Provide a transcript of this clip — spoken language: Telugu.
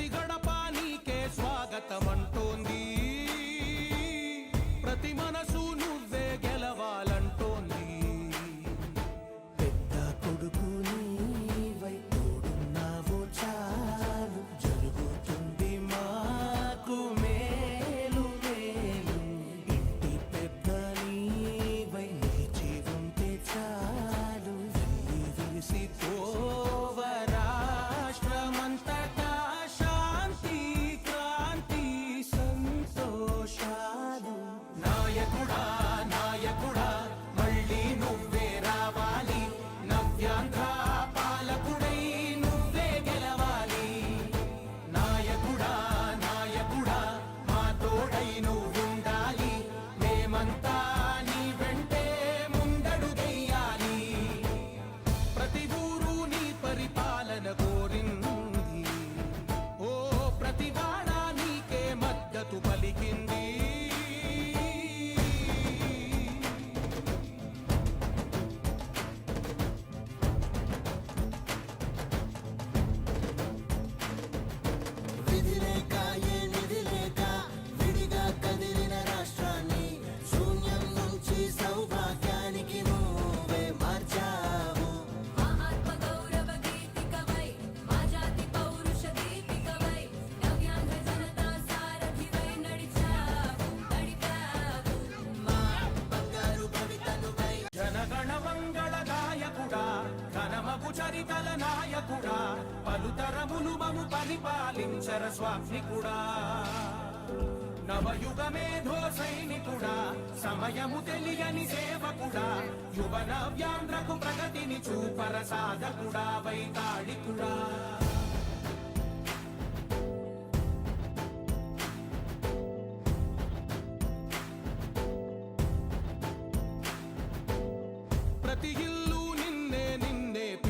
ಗಣಪತಿ ಗಣಪ taking నిన్ను పరిపాలించర స్వామికుడా నవయుగ మేధో సైనికుడా సమయము తెలియని సేవకుడా యువ నవ్యాంధ్రకు ప్రగతిని చూపర సాధకుడా వైతాళికుడా. ప్రతి ఇల్లు